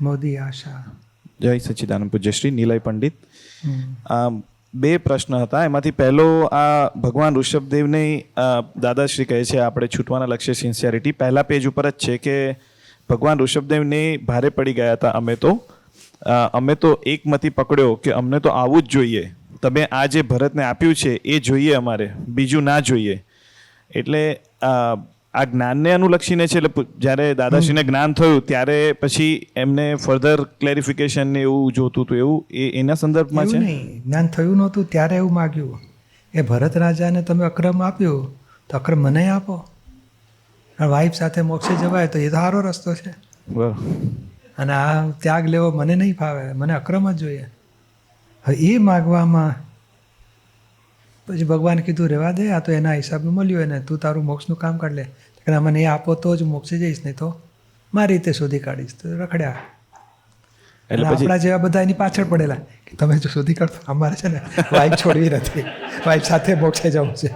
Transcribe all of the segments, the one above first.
મોદી આશા. જય સચિદાનંદ પૂજ્યશ્રી નિલય પંડિત. બે પ્રશ્ન હતા. એમાંથી પહેલો આ ભગવાન ઋષભદેવની દાદાશ્રી કહે છે આપણે છૂટવાના લક્ષ્ય સિન્સિયરિટી પહેલા પેજ ઉપર જ છે કે ભગવાન ઋષભદેવને ભારે પડી ગયા હતા. અમે તો અમે તો એકમતી પકડ્યો કે અમને તો આવું જ જોઈએ. તમે આ જે ભરતને આપ્યું છે એ જોઈએ અમારે. બીજું ના જોઈએ. એટલે આ જ્ઞાનને અનુલક્ષીને છે એટલે જ્યારે દાદાશ્રીને જ્ઞાન થયું ત્યારે પછી એમને ફર્ધર ક્લેરિફિકેશન ને એવું જોતું હતું. એવું એ એના સંદર્ભમાં છે? જ્ઞાન થયું નહોતું ત્યારે એવું માગ્યું. એ ભરત રાજાને તમે અક્રમ આપ્યો તો અક્રમ મને આપો. વાઈફ સાથે મોક્ષે જવાય તો એ તો સારો રસ્તો છે. અને આ ત્યાગ લેવો મને નહીં ફાવે. મને અક્રમ જ જોઈએ. હવે એ માગવામાં પછી ભગવાન કીધું રહેવા દે આ તો એના હિસાબનું મળ્યું એને. તું તારું મોક્ષનું કામ કાઢ લે. કે મને એ આપો તો જ મોક્ષે જઈશ નહીં તો મારી રીતે શોધી કાઢીશ. તો રખડ્યા. એટલે એટલે આપણા જેવા બધા એની પાછળ પડેલા કે તમે જો શોધી કાઢો અમારે છે ને વાઈફ છોડવી નથી. વાઈફ સાથે મોક્ષે જવું છે.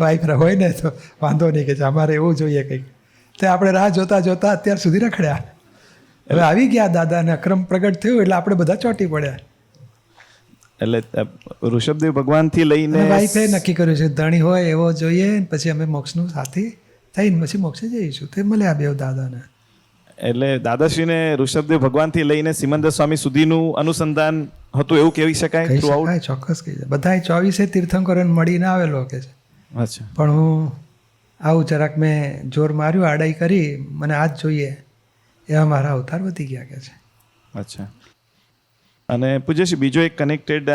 વાઈફ હોય ને તો વાંધો નહીં કે અમારે એવું જોઈએ કંઈક. તો આપણે રાહ જોતા જોતા અત્યાર સુધી રખડ્યા. હવે આવી ગયા દાદાને અક્રમ પ્રગટ થયું એટલે આપણે બધા ચોંટી પડ્યા. એટલે ઋષભદેવ ભગવાનથી લઈને વાઈફે નક્કી કર્યું છે ધણી હોય એવો જોઈએ પછી અમે મોક્ષનું સાથી થઈને પછી મોક્ષે જઈશું. તે મળ્યા બે દાદાને. એટલે દાદાશ્રીને ઋષભદેવ ભગવાનથી લઈને સિમંદર સ્વામી સુધીનું અનુસંધાન હતું એવું કહેવી શકાય કહી શકાય ચોક્કસ કહી શકાય. બધા ચોવીસે તીર્થંકરોને મળીને આવેલો કે છે. અચ્છા. પણ હું આવું જરાક મેં જોર માર્યું આડાઈ કરી મને આ જ જોઈએ. એવા મારા અવતાર વધી ગયા કે છે. અચ્છા. અને પૂજ્યશ્રી બીજો એક કનેક્ટેડ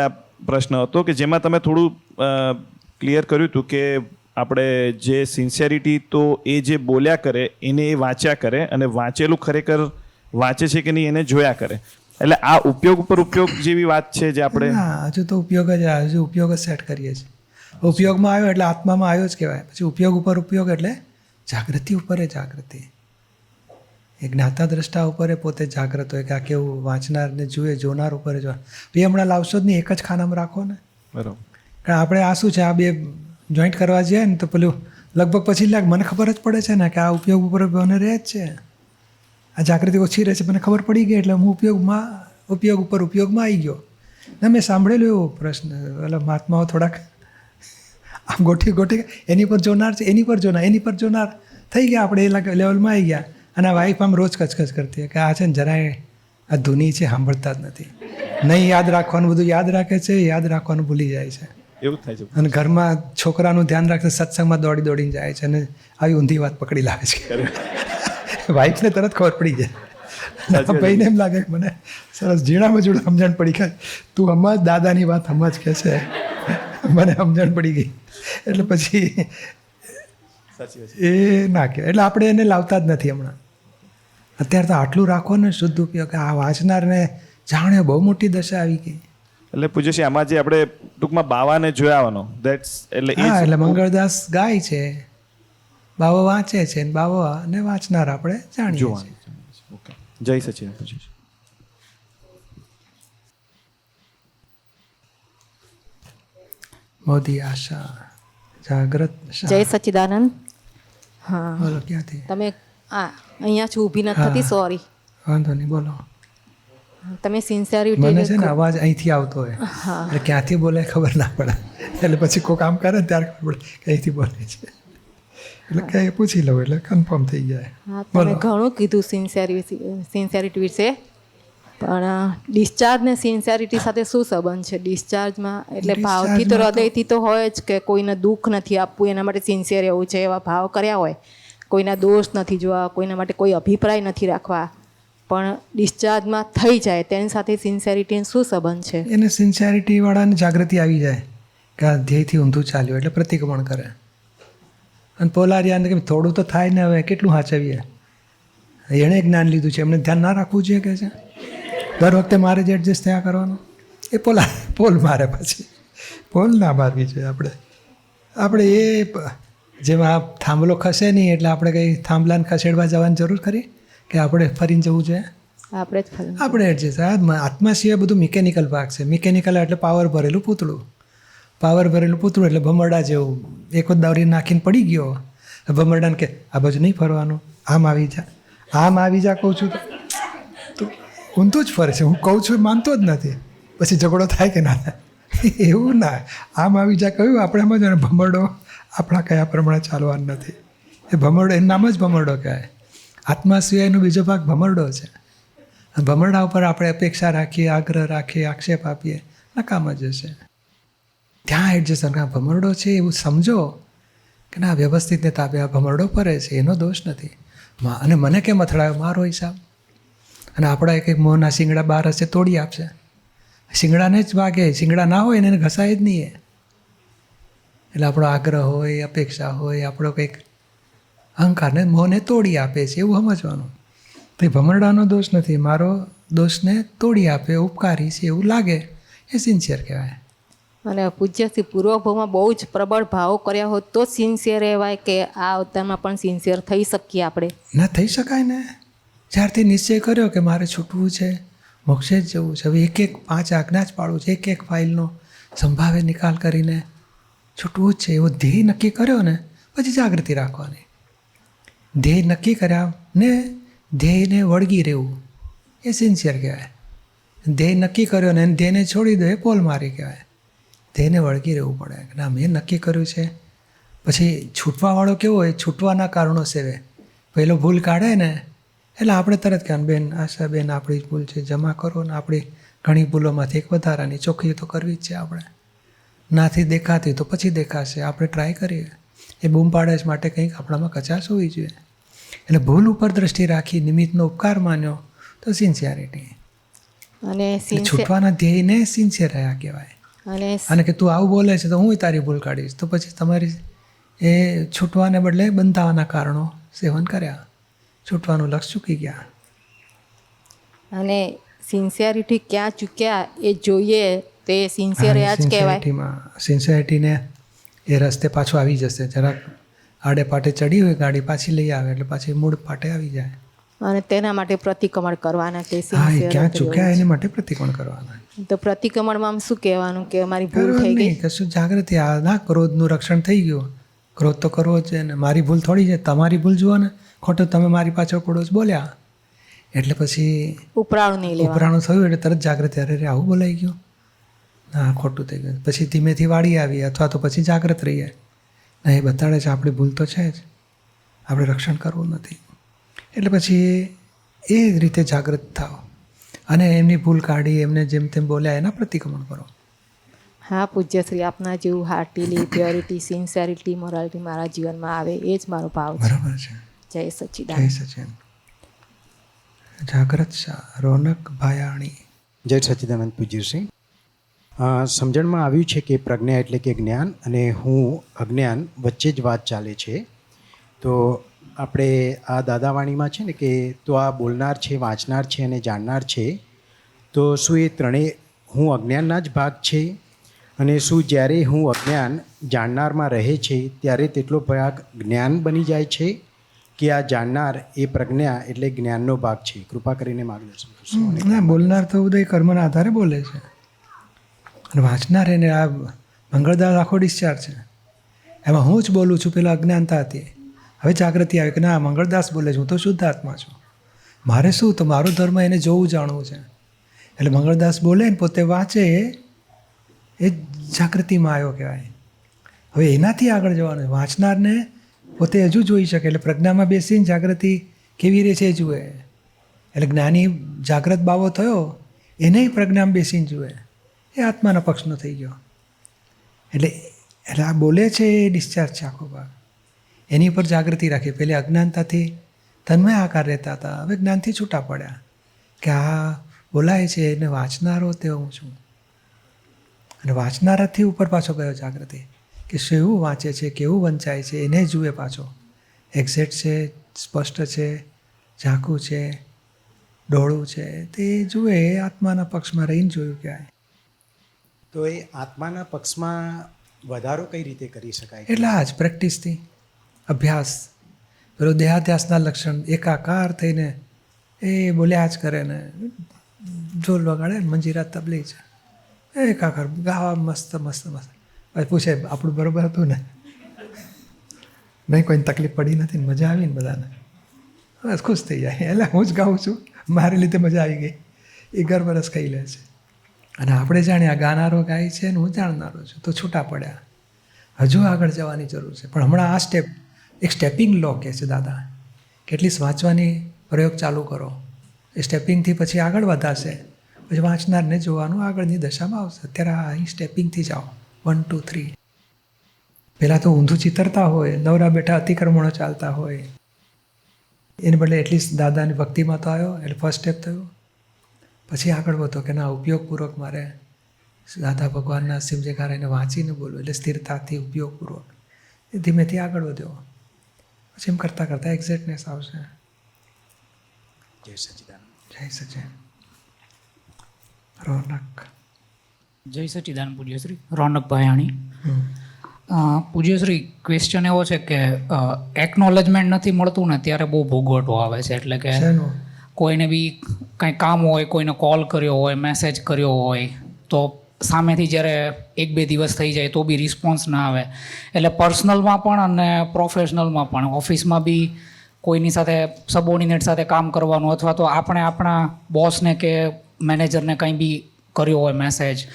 પ્રશ્ન હતો કે જેમાં તમે થોડું ક્લિયર કર્યું હતું કે આપણે જે સિન્સિયરિટી તો એ જે બોલ્યા કરે, એને એ વાંચ્યા કરે અને વાંચેલું ખરેખર વાંચે છે કે નહીં એને જોયા કરે. એટલે આ ઉપયોગ ઉપર ઉપયોગ જેવી વાત છે જે આપણે? હજુ તો ઉપયોગ જ, હજુ ઉપયોગ જ સેટ કરીએ છીએ. ઉપયોગમાં આવ્યો એટલે આત્મામાં આવ્યો જ કહેવાય. પછી ઉપયોગ ઉપર ઉપયોગ એટલે જાગૃતિ ઉપર જાગૃતિ. એ જ્ઞાતા દ્રષ્ટા ઉપર એ પોતે જાગ્રત હોય કે આ કેવું વાંચનારને જુએ જોનાર ઉપર જો. એ હમણાં લાવશો જ નહીં એક જ ખાનામાં રાખો ને. બરાબર. કારણ આપણે આ શું છે આ બે જોઈન્ટ કરવા જઈએ ને તો પેલું લગભગ પછી લાગ મને ખબર જ પડે છે ને કે આ ઉપયોગ ઉપર મને રહે જ છે. આ જાગૃતિ ઓછી રહે છે મને ખબર પડી ગઈ એટલે હું ઉપયોગમાં ઉપયોગ ઉપર ઉપયોગમાં આવી ગયો. ને મેં સાંભળેલું એવો પ્રશ્ન એટલે મહાત્માઓ થોડાક આમ ગોઠી ગોઠી એની પર જોનાર છે એની પર જોનાર એની પર જોનાર. થઈ ગયા આપણે એ લાગે- લેવલમાં આવી ગયા. અને વાઈફ આમ રોજ કચકચ કરતી હોય કે આ છે ને જરાય આ ધૂની છે સાંભળતા જ નથી. નહીં યાદ રાખવાનું બધું યાદ રાખે છે યાદ રાખવાનું ભૂલી જાય છે. એવું થાય છે. અને ઘરમાં છોકરાનું ધ્યાન રાખે સત્સંગમાં દોડી દોડીને જાય છે અને આવી ઊંધી વાત પકડી લાવે છે. વાઈફને તરત ખબર પડી જાય. ભાઈને એમ લાગે કે મને સરસ ઝીણામાં જોડે સમજણ પડી કે તું હમણાં જ દાદાની વાત હમણાં જ કહે છે મને સમજણ પડી ગઈ. એટલે પછી એ ના કહેવાય. એટલે આપણે એને લાવતા જ નથી હમણાં. અત્યારે તો આટલું રાખો ને શુદ્ધ ઉપયોગ. આ વાંચનારને જાણે બહુ મોટી દશા આવી ગઈ. એટલે પૂજ્યશ્રી આમાં જે આપણે ટૂંકમાં બાવાને જોયા આવવાનો દેટ્સ એટલે હા એટલે મંગળદાસ ગાય છે બાવા વાંચે છે ને બાવા ને વાંચનાર આપણે જાણીએ છીએ. ઓકે જય સચિન પૂજ્યશ્રી. મોદી આશા જાગ્રત જય સચિદાનંદ. હા. બોલો ક્યાંથી? તમે આ અહીંયા છું ઊભી નથી થતી સોરી વાંધો નહીં બોલો. તમે મને છે ને અવાજ અહીંથી આવતો હોય. એટલે ક્યાંથી બોલે ખબર ના પડે. એટલે પછી કોઈ કામ કરે ત્યારે ખબર પડે કે અહીંથી બોલે છે. એટલે કંઈ પૂછી લઉં એટલે કન્ફર્મ થઈ જાય. હા તમે ઘણું કીધું સિન્સિયરિટી સિન્સિયરિટી વિશે. પણ ડિસ્ચાર્જ ને સિન્સિયરિટી સાથે શું સંબંધ છે? ડિસ્ચાર્જમાં એટલે ભાવથી તો- હૃદયથી તો હોય જ કે કોઈને દુઃખ નથી આપવું એના માટે સિન્સિયર એવું છે એવા ભાવ કર્યા હોય. કોઈના દોષ નથી જોવા, કોઈના માટે કોઈ અભિપ્રાય નથી રાખવા, પણ ડિસ્ચાર્જમાં થઈ જાય, તેની સાથે સિન્સિયરિટી શું સંબંધ છે? એને સિન્સિયરિટી વાળાને જાગૃતિ આવી જાય કે આ ધ્યેયથી ઊંધું ચાલ્યું એટલે પ્રતિક્રમણ કરે. અને પોલારિયાને કે થોડું તો થાય ને હવે, કેટલું સાચવીએ એણે જ્ઞાન લીધું છે, એમને ધ્યાન ના રાખવું જોઈએ કે છે? દર વખતે મારે જ એડજસ્ટ થયા કરવાનું? એ પોલા પોલ મારે પછી. પોલ ના મારવી જોઈએ આપણે. આપણે એ જેમાં આ થાંભલો ખસે નહીં એટલે આપણે કંઈ થાંભલાને ખસેડવા જવાની જરૂર ખરી? કે આપણે ફરીને જવું જોઈએ આપણે જ આપણે એડજસ્ટ આત્મા સિવાય બધું મિકેનિકલ ભાગ છે. મિકેનિકલ એટલે પાવર ભરેલું પૂતળું. પાવર ભરેલું પૂતળું એટલે ભમરડા જેવું. એક જ દાવરી નાખીને પડી ગયો. ભમરડાને કે આ બાજુ નહીં ફરવાનું. આમ આવી જા. આમ આવી જા કહું છું તો. તો ઊંધું જ ફરે છે. હું કહું છું માનતો જ નથી. પછી ઝઘડો થાય કે ના થાય? એવું ના. આમ આવી જા કહ્યું. આપણે એમાં જ ભમરડો આપણા કયા પ્રમાણે ચાલવાનું નથી. એ ભમરડો, એનું નામ જ ભમરડો કહેવાય. આત્મા સિવાયનો બીજો ભાગ ભમરડો છે. ભમરડા ઉપર આપણે અપેક્ષા રાખીએ, આગ્રહ રાખીએ, આક્ષેપ આપીએ, નકામ જ હશે. ત્યાં એડજસ્ટ ભમરડો છે, એવું સમજો કે ના વ્યવસ્થિતને તાબે આ ભમરડો ફરે છે, એનો દોષ નથી. અને મને કેમ અથડાયો? મારો હિસાબ. અને આપણા એક એક મોંના શિંગડા બાર હશે તોડી આપશે. શિંગડાને જ વાગે, શિંગડા ના હોય એને ઘસાય જ નહીં એટલે આપણો આગ્રહ હોય અપેક્ષા હોય આપણો કંઈક અહંકારને મોંને તોડી આપે છે એવું સમજવાનું. તો એ ભમરડાનો દોષ નથી મારો દોષને તોડી આપે ઉપકારી છે એવું લાગે. એ સિન્સિયર કહેવાય. અને પૂજ્યથી પૂર્વભાવમાં બહુ જ પ્રબળ ભાવો કર્યા હોત તો સિન્સિયર રહેવાય કે આ અવતારમાં પણ સિન્સિયર થઈ શકીએ આપણે? ના થઈ શકાય ને. જ્યારથી નિશ્ચય કર્યો કે મારે છૂટવું છે મોક્ષે જ જવું છે. હવે એક એક પાંચ આજ્ઞા જ પાડવું છે એક એક ફાઇલનો સંભાવે નિકાલ કરીને છૂટવું જ છે, એવો ધ્યેય નક્કી કર્યો ને, પછી જાગૃતિ રાખવાની. ધ્યેય નક્કી કર્યા ને ધ્યેયને વળગી રહેવું એ સિન્સિયર કહેવાય. ધ્યેય નક્કી કર્યો ને ધ્યેયને છોડી દો, એ પોલ મારી કહેવાય. ધ્યેયને વળગી રહેવું પડે. ના, મેં નક્કી કર્યું છે. પછી છૂટવાવાળો કેવો હોય? છૂટવાના કારણો સેવે. પહેલો ભૂલ કાઢે ને, એટલે આપણે તરત કહેવાનું, બેન, આશા, બેન, આપણી ભૂલ છે, જમા કરો ને આપણી ઘણી ભૂલોમાંથી એક વધારાની ચોખ્ખી તો કરવી જ છે આપણે. નાથી દેખાતી તો પછી દેખાશે. આપણે ટ્રાય કરીએ. એ બૂમ પાડે છે માટે કંઈક આપણામાં કચાશ હોવી જોઈએ. એટલે ભૂલ ઉપર દ્રષ્ટિ રાખી નિમિત્તનો ઉપકાર માન્યો તો સિન્સિયરિટી અને છૂટવાના ધ્યેયને સિન્સિયર રહ્યા કહેવાય. અને અને કે તું આવું બોલે છે તો હું તારી ભૂલ કાઢીશ. તો પછી તમારી એ છૂટવાને બદલે બંધાવાના કારણો સેવન કર્યા. છૂટવાનું લક્ષ ચૂકી ગયા. અને સિન્સિયરિટી ક્યાં ચૂક્યા એ જોઈએ તે સિન્સિયર જ કહેવાય. સિન્સિયરિટીને એ રસ્તે પાછો આવી જશે. જરાક આડે પાટે ચડી હોય ગાડી પાછી લઈ આવે એટલે પાછી મૂળ પાટે આવી જાય. અને તેના માટે પ્રતિક્રમણ કરવાના એ ક્યાં ચૂક્યા એની માટે પ્રતિક્રમણ કરવાના તો પ્રતિક્રમણમાં આમ શું કહેવાનું કે અમારી ભૂલ થઈ ગઈ? કશું જાગૃતિ આ ના ક્રોધનું રક્ષણ થઈ ગયું. ક્રોધ તો કરવો જ છે ને મારી ભૂલ થોડી છે તમારી ભૂલ જુઓ ને. ખોટું તમે મારી પાછળ પડોશ બોલ્યા. એટલે પછી ઉપરાણું નહીં ઉપરાણું થયું એટલે તરત જાગૃતિ અરે આવું બોલાઈ ગયું. ના ખોટું થઈ ગયું. પછી ધીમેથી વાળી આવીએ અથવા તો પછી જાગૃત રહીએ. ના એ બતાડે છે આપણી ભૂલ તો છે જ. આપણે રક્ષણ કરવું નથી. એટલે પછી એ રીતે જાગૃત થાવ અને એમની ભૂલ કાઢી એમને જેમ તેમ બોલ્યા એના પ્રતિક્રમણ કરો. હા પૂજ્ય શ્રી આપના જેવું હાર્ટીલી પ્યોરિટી સિન્સેરિટી મોરાલિટી મારા જીવનમાં આવે એ જ મારો ભાવ છે. બરાબર છે. જય જય સચ્ચિદાન સચિન જાગ્રત શાહ રોનક ભાયાણી. જય સચિદાનંદ પૂજ્યશ્રી. અ, સમજણમાં આવ્યું છે કે પ્રજ્ઞા એટલે કે જ્ઞાન અને હું અજ્ઞાન વચ્ચે જ વાત ચાલે છે. તો આપણે આ દાદાવાણીમાં છે ને કે તો આ બોલનાર છે, વાંચનાર છે અને જાણનાર છે. તો શું એ ત્રણેય હું અજ્ઞાનના જ ભાગ છે? અને શું જ્યારે હું અજ્ઞાન જાણનારમાં રહે છે, ત્યારે તેટલો ભાગ જ્ઞાન બની જાય છે કે આ જાણનાર એ પ્રજ્ઞા એટલે જ્ઞાનનો ભાગ છે? કૃપા કરીને માર્ગદર્શન કરશો. બોલનાર તો ઉદય કર્મના આધારે બોલે છે. અને વાંચનાર એને આ મંગળદાસ આખો ડિસ્ચાર્જ છે. એમાં હું જ બોલું છું, પેલા અજ્ઞાનતા હતી. હવે જાગૃતિ આવી કે ના, મંગળદાસ બોલે છે, હું તો શુદ્ધ આત્મા છું. મારે શું? તો મારો ધર્મ એને જોવું જાણવું છે. એટલે મંગળદાસ બોલે ને પોતે વાંચે, એ જાગૃતિમાં આવ્યો કહેવાય. હવે એનાથી આગળ જવાનું વાંચનારને પોતે હજુ જોઈ શકે, એટલે પ્રજ્ઞામાં બેસીને જાગૃતિ કેવી રહે છે એ જુએ. એટલે જ્ઞાની જાગ્રત બાવો થયો, એને પ્રજ્ઞામાં બેસીને જુએ. એ આત્માના પક્ષનો થઈ ગયો. એટલે એટલે આ બોલે છે એ ડિસ્ચાર્જ છે આખો ભાગ એની પર જાગૃતિ રાખી. પહેલે અજ્ઞાનતાથી તન્મય આકાર રહેતા હતા. હવે જ્ઞાનથી છૂટા પડ્યા કે આ બોલાય છે એને વાંચનારો તે હું છું. અને વાંચનારાથી ઉપર પાછો ગયો જાગૃતિ કે શું વાંચે છે, કેવું વંચાય છે, એને જુએ પાછો. એક્ઝેક્ટ છે, સ્પષ્ટ છે, ઝાંખું છે, ડોળું છે. તે જુએ આત્માના પક્ષમાં રહીને જોયું ક્યાંય. તો એ આત્માના પક્ષમાં વધારો કઈ રીતે કરી શકાય? એટલે આ જ પ્રેક્ટિસથી, અભ્યાસ, પેલો દેહાધ્યાસના લક્ષણ, એકાકાર થઈને એ બોલ્યા જ કરે ને, ઢોલ વગાડે મંજીરા તબલી છે. એકાકાર, ગાવા મસ્ત મસ્ત મસ્ત. પછી પૂછે, આપણું બરોબર હતું ને? નહીં, કોઈને તકલીફ પડી નથી મજા આવી ને બધાને? બસ ખુશ થઈ જાય. એટલે હું જ ગાઉં છું, મારી લીધે મજા આવી ગઈ. એ ગરબરસ ખાઈ લે છે. અને આપણે જાણીએ આ ગાનારો ગાય છે અને હું જાણનારો છું, તો છૂટા પડ્યા. હજુ આગળ જવાની જરૂર છે. પણ હમણાં આ સ્ટેપ એક સ્ટેપિંગ લો કહે છે દાદા. કેટલી વાંચવાની પ્રયોગ ચાલુ કરો. એ સ્ટેપિંગથી પછી આગળ વધાશે પછી વાંચનારને જોવાનું આગળની દશામાં આવશે. અત્યારે આ અહીં સ્ટેપિંગથી જાઓ. વન ટુ થ્રી પહેલાં તો ઊંધું ચિતરતા હોય, નવરા બેઠા અતિક્રમણો ચાલતા હોય. એને બદલે એટલીસ્ટ દાદાની ભક્તિમાં તો આવ્યો, એટલે ફર્સ્ટ સ્ટેપ થયું. પછી આગળ વધો કે ના ઉપયોગપૂર્વક મારે દાદા ભગવાનના શિવજયકાર એને વાંચીને બોલવું એટલે સ્થિરતાથી ઉપયોગપૂર્વક. એ ધીમેથી આગળ વધ્યો. પછી એમ કરતાં કરતાં એક્ઝેક્ટનેસ આવશે. જય સચિદાનંદ. જય સચિન રોનક. જય સચિદાન પૂજ્યશ્રી. રોનક ભાયાણી. પૂજ્યશ્રી ક્વેશ્ચન એવો છે કે એકનોલેજમેન્ટ નથી મળતું ને ત્યારે બહુ ભોગવટો આવે છે એટલે કે કોઈને બી કાંઈ કામ હોય, કોઈને કોલ કર્યો હોય મેસેજ કર્યો હોય, તો સામેથી જ્યારે એક બે દિવસ થઈ જાય તો બી રિસ્પોન્સ ના આવે. એટલે પર્સનલમાં પણ અને પ્રોફેશનલમાં પણ. ઓફિસમાં બી કોઈની સાથે સબોર્ડિનેટ સાથે કામ કરવાનું અથવા તો આપણે આપણા બોસને કે મેનેજરને કંઈ બી કર્યો હોય મેસેજ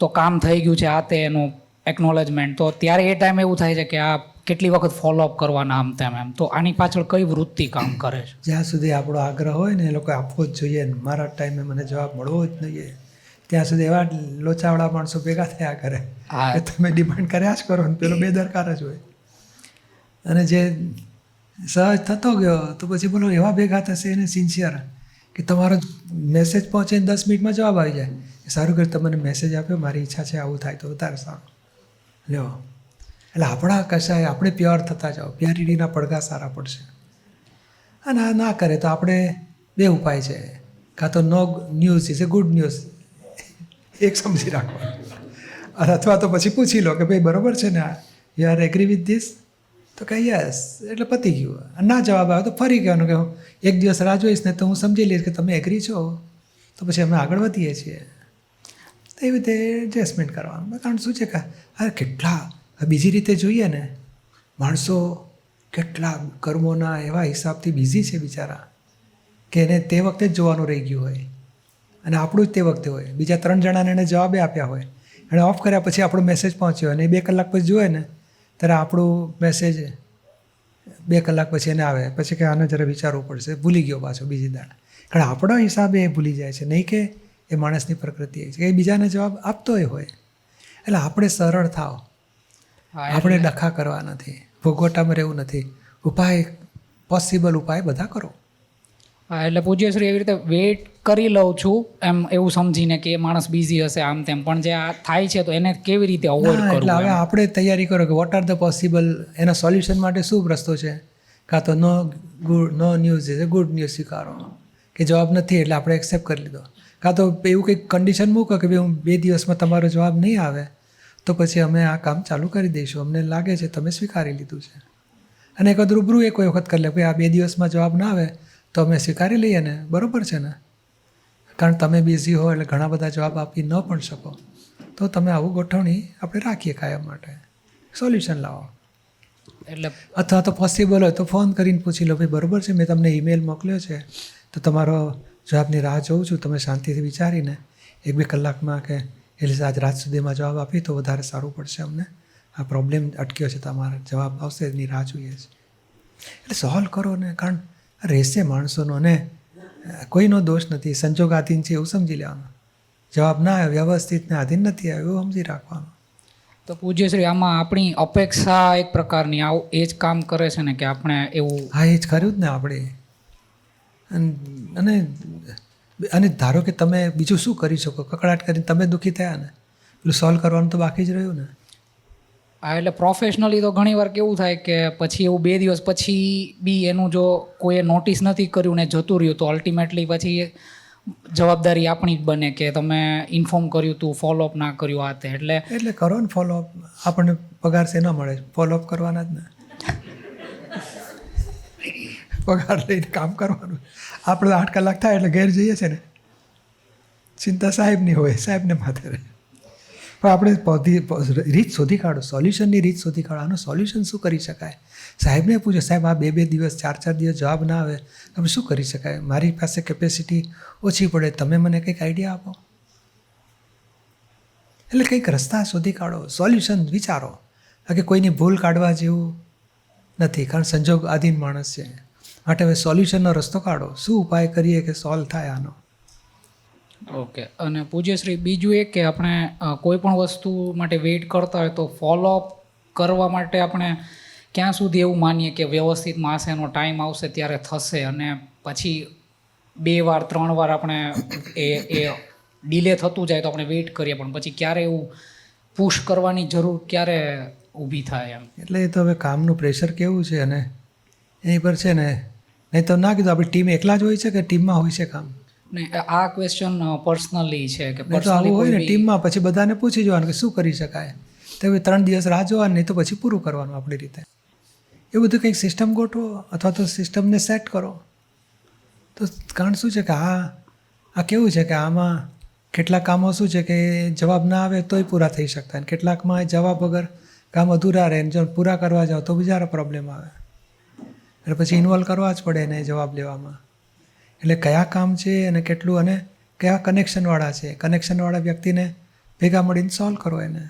તો કામ થઈ ગયું છે આ તે એનું એકનોલેજમેન્ટ તો ત્યારે એ ટાઈમ એવું થાય છે કે આ કેટલી વખત ફોલોઅપ કરવાના આમ તેમ એમ. તો આની પાછળ કઈ વૃત્તિ કામ કરે છે? જ્યાં સુધી આપણો આગ્રહ હોય ને એ લોકો આપવો જ જોઈએ ને મારા ટાઈમે મને જવાબ મળવો જ જોઈએ ત્યાં સુધી એવા લોચાવાળા માણસો ભેગા થયા કરે. કે તમે ડિમાન્ડ કર્યા જ કરો ને પેલો બેદરકાર જ હોય. અને જે સહજ થતો ગયો તો પછી બોલો એવા ભેગા થશે એને સિન્સિયર કે તમારો મેસેજ પહોંચે દસ મિનિટમાં જવાબ આવી જાય. સારું કરે તમને મેસેજ આપ્યો મારી ઈચ્છા છે આવું થાય તો વધારે સારું. લ્યો. એટલે આપણા કશાય આપણે પ્યોર થતા જાઓ. પ્યારીડીના પડઘા સારા પડશે. અને આ ના કરે તો આપણે બે ઉપાય છે. કાં તો no news is a good news. એક સમજી રાખવાનું. અને અથવા તો પછી પૂછી લો કે ભાઈ બરોબર છે ને આ? You are agree with this તો કે યસ એટલે પતી ગયું. અને ના જવાબ આવે તો ફરી કહેવાનું કે એક દિવસ રાહ જોઈશ ને તો હું સમજી લઈશ કે તમે એગ્રી છો. તો પછી અમે આગળ વધીએ છીએ. તો એવી રીતે એડજસ્ટમેન્ટ કરવાનું. કારણ શું છે કે, અરે, કેટલા બીજી રીતે જોઈએ ને, માણસો કેટલા કર્મોના એવા હિસાબથી બિઝી છે બિચારા કે એને તે વખતે જ જોવાનું રહી ગયું હોય. અને આપણું જ તે વખતે હોય. બીજા ત્રણ જણાને એને જવાબે આપ્યા હોય. એણે ઓફ કર્યા પછી આપણો મેસેજ પહોંચ્યો અને બે કલાક પછી જોવે ને, ત્યારે આપણું મેસેજ બે કલાક પછી એને આવે. પછી કે આને જરા વિચારવું પડશે. ભૂલી ગયો પાછો બીજી દાડા. કારણ આપણો હિસાબે એ ભૂલી જાય છે. નહીં કે એ માણસની પ્રકૃતિ એ છે. કે એ બીજાને જવાબ આપતોય હોય. એટલે આપણે સરળ થાવ. આપણે ડખા કરવા નથી ભોગવટામાં રહેવું નથી. ઉપાય પોસિબલ ઉપાય બધા કરો. હા એટલે પૂજ્યશ્રી એવી રીતે વેઇટ કરી લઉં છું એમ એવું સમજીને કે માણસ બિઝી હશે આમ તેમ. પણ જે આ થાય છે તો એને કેવી રીતે અવોઇડ કરવું એટલે હવે આપણે તૈયારી કરો કે વોટ આર ધ પોસિબલ એના સોલ્યુશન માટે શું રસ્તો છે? કાં તો નો ગુડ નો ન્યૂઝ છે ગુડ ન્યૂઝ સ્વીકારો. કે જવાબ નથી એટલે આપણે એક્સેપ્ટ કરી લીધો. કાં તો એવું કંઈક કન્ડિશન મૂકો કે ભાઈ હું બે દિવસમાં તમારો જવાબ નહીં આવે. તો પછી અમે આ કામ ચાલુ કરી દઈશું. અમને લાગે છે તમે સ્વીકારી લીધું છે. અને એક વખત રૂબરૂ એ કોઈ વખત કરી લે. ભાઈ આ બે દિવસમાં જવાબ ના આવે તો અમે સ્વીકારી લઈએ ને. બરાબર છે ને? કારણ તમે બિઝી હો એટલે ઘણા બધા જવાબ આપી ન પણ શકો. તો તમે આવું ગોઠવણી આપણે રાખીએ કાયમ માટે. સોલ્યુશન લાવો. એટલે અથવા તો પોસિબલ હોય તો ફોન કરીને પૂછી લો. ભાઈ બરાબર છે મેં તમને ઈમેલ મોકલ્યો છે. તો તમારો જવાબની રાહ જોઉં છું. તમે શાંતિથી વિચારીને એક બે કલાકમાં કે એટલે આજ રાત સુધીમાં જવાબ આપી તો વધારે સારું પડશે અમને. આ પ્રોબ્લેમ અટક્યો છે તમારો જવાબ આવશે એની રાહ જોઈએ છે. એટલે સોલ્વ કરો ને કારણ રહેશે માણસોનો ને કોઈનો દોષ નથી. સંજોગ આધીન છે એવું સમજી લેવાનું. જવાબ ના આવે વ્યવસ્થિતને આધીન નથી આવ્યો એવું સમજી રાખવાનું. તો પૂજ્યશ્રી આમાં આપણી અપેક્ષા એક પ્રકારની આવું એ જ કામ કરે છે ને કે આપણે એવું હા એ જ કર્યું જ ને આપણે. અન- અને ધારો કે તમે બીજું શું કરી શકો? કકડાટ કરીને તમે દુઃખી થયા ને? પેલું સોલ્વ કરવાનું તો બાકી જ રહ્યું ને? આ એટલે પ્રોફેશનલી તો ઘણીવાર કેવું થાય કે પછી એવું બે દિવસ પછી બી એનું જો કોઈએ નોટિસ નથી કર્યું ને જતું રહ્યું તો અલ્ટિમેટલી પછી જવાબદારી આપણી જ બને કે તમે ઇન્ફોર્મ કર્યું તું ફોલોઅપ ના કર્યું આ તે. એટલે એટલે કરો ને ફોલોઅપ આપણને પગાર છે ન મળે ફોલોઅપ કરવાના જ ને? પગાર લઈને કામ કરવાનું. આપણે આઠ કલાક થાય એટલે ઘેર જઈએ છે ને. ચિંતા સાહેબની હોય, સાહેબને માથે રહે. પણ આપણે રીત શોધી કાઢો, સોલ્યુશનની રીત શોધી કાઢો. આનું સોલ્યુશન શું કરી શકાય? સાહેબને પૂછો, સાહેબ, આ બે બે દિવસ, ચાર ચાર દિવસ જવાબ ના આવે, તમે શું કરી શકાય? મારી પાસે કેપેસિટી ઓછી પડે, તમે મને કંઈક આઈડિયા આપો. એટલે કંઈક રસ્તા શોધી કાઢો, સોલ્યુશન વિચારો. કે કોઈની ભૂલ કાઢવા જેવું નથી, કારણ સંજોગ આધીન માણસ છે. માટે હવે સોલ્યુશનનો રસ્તો કાઢો. શું ઉપાય કરીએ કે સોલ્વ થાય આનો? ઓકે. અને પૂજ્યશ્રી બીજું એક કે આપણે કોઈ પણ વસ્તુ માટે વેઇટ કરતા હોય તો ફોલોઅપ કરવા માટે આપણે ક્યાં સુધી એવું માનીએ કે વ્યવસ્થિત માસે એનો ટાઈમ આવશે ત્યારે થશે અને પછી બે વાર ત્રણ વાર આપણે એ એ ડિલે થતું જાય તો આપણે વેઇટ કરીએ પણ પછી ક્યારે એવું પુશ કરવાની જરૂર ક્યારે ઊભી થાય એમ? એટલે એ તો હવે કામનું પ્રેશર કેવું છે અને એની પર છે ને નહીં તો ના કીધું આપણી ટીમ એકલા જ હોય છે કે ટીમમાં હોય છે કામ? આ ક્વેશ્ચન પર્સનલી છે કે તો આવું હોય ને ટીમમાં પછી બધાને પૂછી જોવાનું કે શું કરી શકાય? તો હવે ત્રણ દિવસ રાહ જોવાનું નહીં તો પછી પૂરું કરવાનું આપણી રીતે. એ બધું કંઈક સિસ્ટમ ગોઠવો અથવા તો સિસ્ટમને સેટ કરો. તો કારણ શું છે કે આ આ કેવું છે કે આમાં કેટલાક કામો શું છે કે જવાબ ના આવે તોય પૂરા થઈ શકતા અને કેટલાકમાં જવાબ વગર કામ અધૂરા રહે જો પૂરા કરવા જાઓ તો બીજા પ્રોબ્લેમ આવે. એટલે પછી ઇન્વોલ્વ કરવા જ પડે એને જવાબ લેવામાં. એટલે કયા કામ છે અને કેટલું અને કયા કનેક્શનવાળા છે? કનેક્શનવાળા વ્યક્તિને ભેગા મળીને સોલ્વ કરો એને.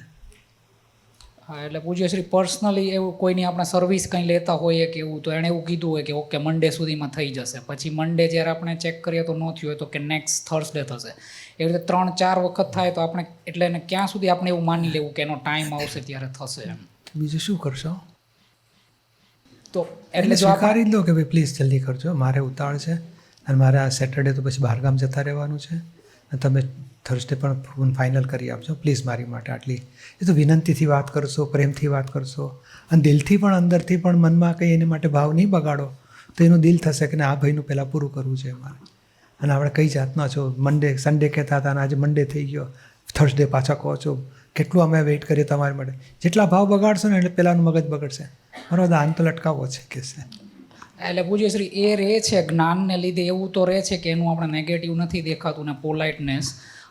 હા એટલે પૂજ્યશ્રી પર્સનલી એવું કોઈની આપણે સર્વિસ કંઈ લેતા હોઈએ કે એવું તો એણે એવું કીધું હોય કે ઓકે મંડે સુધીમાં થઈ જશે. પછી મંડે જ્યારે આપણે ચેક કરીએ તો ન થયું હોય તો કે નેક્સ્ટ થર્સડે થશે. એવી રીતે ત્રણ ચાર વખત થાય તો આપણે એટલે એને ક્યાં સુધી આપણે એવું માની લેવું કે એનો ટાઈમ આવશે ત્યારે થશે એમ. બીજું શું કરશો? તો એટલે સ્વીકારી લો કે ભાઈ પ્લીઝ જલ્દી કરજો. મારે ઉતાવળ છે અને મારે આ સેટરડે તો પછી બહારગામ જતા રહેવાનું છે. અને તમે થર્સડે પણ ફાઇનલ કરી આપજો. પ્લીઝ મારી માટે આટલી એ તો વિનંતીથી વાત કરશો પ્રેમથી વાત કરશો. અને દિલથી પણ અંદરથી પણ મનમાં કંઈ એની માટે ભાવ નહીં બગાડો તો એનું દિલ થશે કે ના આ ભાઈનું પહેલાં પૂરું કરવું છે મારે. અને આપણે કઈ જાતના છો? મંડે સન્ડે કહેતા હતા અને આજે મંડે થઈ ગયો. થર્સડે પાછા કહો છો. કેટલું અમે વેઇટ કરીએ તમારી માટે? જેટલા ભાવ બગાડશો ને એટલે પહેલાંનું મગજ બગડશે. મારો દાન તો લટકાવો છે કે છે. એટલે પૂજ્યશ્રી એ રહે છે જ્ઞાનને લીધે એવું તો રહે છે કે એનું આપણે નેગેટિવ નથી દેખાતું ને પોલાઇટનેસ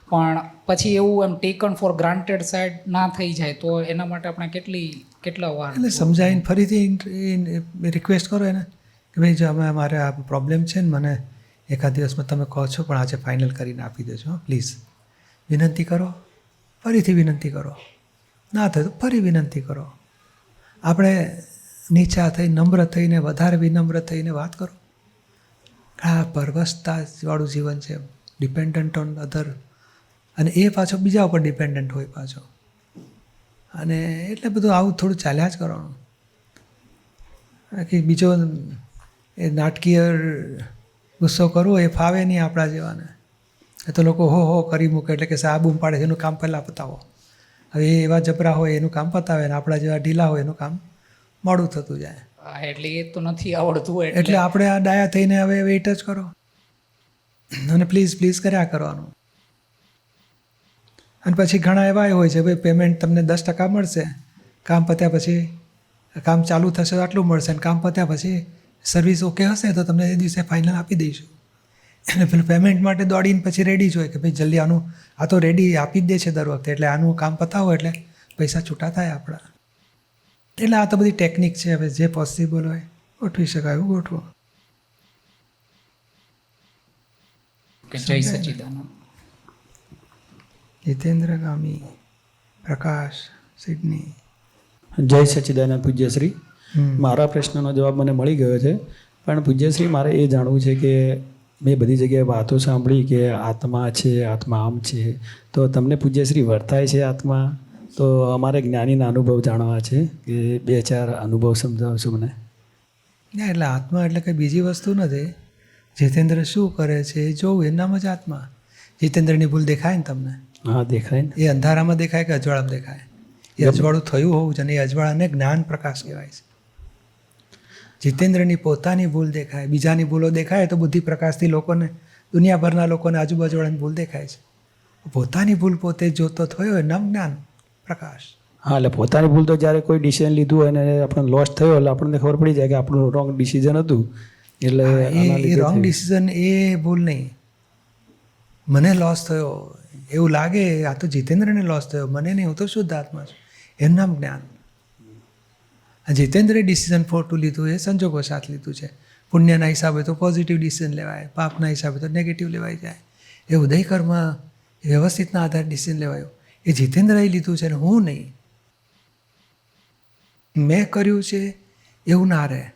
પણ પછી એવું એમ ટેકન ફોર ગ્રાન્ટેડ સાઈડ ના થઈ જાય તો એના માટે આપણે કેટલી કેટલા વાર? એટલે સમજાવીને ફરીથી રિક્વેસ્ટ કરો એને કે ભાઈ જો અમે મારે આ પ્રોબ્લેમ છે ને મને એકાદ દિવસમાં તમે કહો છો પણ આજે ફાઇનલ કરીને આપી દેજો પ્લીઝ વિનંતી કરો. ફરીથી વિનંતી કરો. ના થાય તો ફરી વિનંતી કરો. આપણે નીચા થઈ, નમ્ર થઈને, વધારે વિનમ્ર થઈને વાત કરો. આ પરવસતાવાળું જીવન છે. ડિપેન્ડન્ટ ઓન અધર અને એ પાછો બીજા ઉપર ડિપેન્ડન્ટ હોય પાછો. અને એટલે બધું આવું થોડું ચાલ્યા જ કરવાનું. બાકી બીજો એ નાટકીય ગુસ્સો કરવો એ ફાવે નહીં આપણા જેવાને. એ તો લોકો હો હો કરી મૂકે એટલે કે આ બૂમ પાડે છે એનું કામ પહેલાં પતાવો. હવે એ એવા જબરા હોય એનું કામ પતાવે ને આપણા જેવા ઢીલા હોય એનું કામ મોડું થતું જાય. એટલે એ તો નથી આવડતું હોય એટલે આપણે આ ડાયા થઈને હવે વેઇટ જ કરો. અને પ્લીઝ પ્લીઝ કર્યા કરવાનું. અને પછી ઘણા એવા હોય છે ભાઈ પેમેન્ટ તમને દસ ટકા મળશે કામ પત્યા પછી કામ ચાલુ થશે તો આટલું મળશે અને કામ પત્યા પછી સર્વિસ ઓકે હશે તો તમને એ દિવસે ફાઇનલ આપી દઈશું. એટલે પેલું પેમેન્ટ માટે દોડીને પછી રેડી જ હોય કે ભાઈ જલ્દી આનું આ તો રેડી આપી જ દે છે દર વખતે એટલે આનું કામ પતાવો એટલે પૈસા છૂટા થાય આપણા. એટલે આ તો બધી ટેકનિક છે હવે જે પોસિબલ હોય ગોઠવી શકાય એવું ગોઠવો. કે જય સચિદાનંદ. જીતેન્દ્ર ગામી પ્રકાશ સિડની. જય સચિદાનંદ પૂજ્યશ્રી. મારા પ્રશ્નનો જવાબ મને મળી ગયો છે પણ પૂજ્યશ્રી મારે એ જાણવું છે કે મેં બધી જગ્યાએ વાતો સાંભળી કે આત્મા છે આત્મા આમ છે. તો તમને પૂજ્યશ્રી વર્તાય છે આત્મા? તો અમારે જ્ઞાનીના અનુભવ જાણવા છે કે બે ચાર અનુભવ સમજાવશો મને? ના એટલે આત્મા એટલે કંઈ બીજી વસ્તુ નથી. જીતેન્દ્ર શું કરે છે એ જોવું એનામાં જ આત્મા. જીતેન્દ્રની ભૂલ દેખાય ને તમને? હા દેખાય ને. એ અંધારામાં દેખાય કે અજવાળામાં દેખાય? એ અજવાળું થયું હોવું અને એ અજવાળાને જ્ઞાન પ્રકાશ કહેવાય છે. જીતેન્દ્રની પોતાની ભૂલ દેખાય બીજાની ભૂલો દેખાય તો બુદ્ધિ પ્રકાશથી લોકોને દુનિયાભરના લોકોને આજુબાજુવાળાની ભૂલ દેખાય છે. પોતાની ભૂલ પોતે જોતો થયો નમ જ્ઞાન પ્રકાશ. હા એટલે પોતાની ભૂલ તો જ્યારે કોઈ ડિસિઝન લીધું હોય અને આપણને લોસ થયો એટલે આપણને ખબર પડી જાય કે આપણું રોંગ ડિસિઝન હતું. એટલે એ રોંગ ડિસિઝન એ ભૂલ નહીં. મને લોસ થયો એવું લાગે આ તો જીતેન્દ્રને લોસ થયો મને નહીં હું તો શુદ્ધ આત્મા છું. એમ નામ જ્ઞાન. આ જીતેન્દ્રે ડિસિઝન ખોટું લીધું એ સંજોગો સાથ લીધું છે. પુણ્યના હિસાબે તો પોઝિટિવ ડિસિઝન લેવાય પાપના હિસાબે તો નેગેટિવ લેવાઈ જાય. એ ઉદયકર્મ વ્યવસ્થિતના આધારે ડિસિઝન લેવાયો. એ જીતેન્દ્રએ લીધું છે ને હું નહીં. મેં કર્યું છે એવું ના રહે.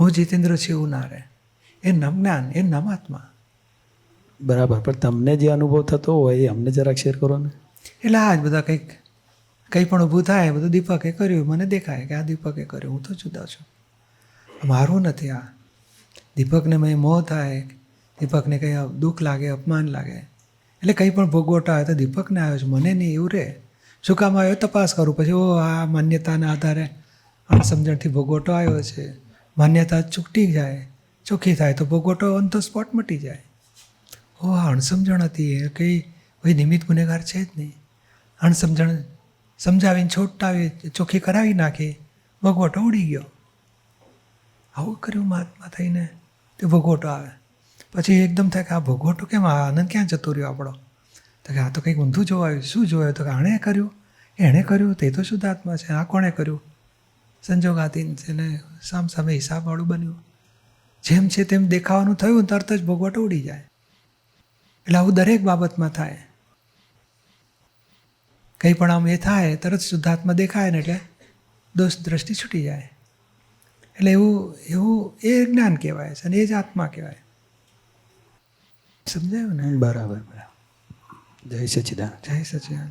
હું જીતેન્દ્ર છે એવું ના રહે. એ નમજ્ઞાન એ નમાત્મા બરાબર પણ તમને જે અનુભવ થતો હોય એ અમને જરાક શેર કરો ને. એટલે આ જ બધા કંઈક કંઈ પણ ઊભું થાય, બધું દીપકે કર્યું, મને દેખાય કે આ દીપકે કર્યું, હું તો જુદા છું. મારું નથી આ. દીપકને મેં મોહ થાય, દીપકને કંઈ દુઃખ લાગે, અપમાન લાગે. એટલે કંઈ પણ ભોગવટો આવે તો દીપકને આવ્યો છે, મને નહીં, એવું રહે શું કામ આવ્યો? તપાસ કરું. પછી ઓ આ માન્યતાના આધારે અણસમજણથી ભોગવટો આવ્યો છે. માન્યતા ચૂકટી જાય, ચોખ્ખી થાય તો ભોગવટો ઓન ધ સ્પોટ મટી જાય. ઓ આ અણસમજણ હતી, એ કંઈ કોઈ નિમિત્ત ગુનેગાર છે જ નહીં. અણસમજણ સમજાવીને છોટાવી, ચોખ્ખી કરાવી નાખી ભગવટો ઉડી ગયો. આવું કર્યું મહાત્મા થઈને તે ભગવટો આવે. પછી એકદમ થાય કે આ ભગવટો કેમ, આ આનંદ ક્યાં જતો રહ્યો આપણો? તો કે આ તો કંઈક ઊંધું જોવાયું, શું જોયું? તો કે આણે કર્યું, એણે કર્યું, તે તો શુદ્ધ આત્મા છે, આ કોણે કર્યું? સંજોગાતીન છે ને સામ સામે હિસાબવાળું બન્યું. જેમ છે તેમ દેખાવાનું થયું, તરત જ ભગવટો ઉડી જાય. એટલે આવું દરેક બાબતમાં થાય. કંઈ પણ આમ એ થાય તરત શુદ્ધાત્મા દેખાય ને એટલે દોષ દ્રષ્ટિ છૂટી જાય. એટલે એવું એવું એ જ્ઞાન કહેવાય છે અને એ જ આત્મા કહેવાય. સમજાયું ને? બરાબર બરાબર. જય સચિદાન જય સચિદાન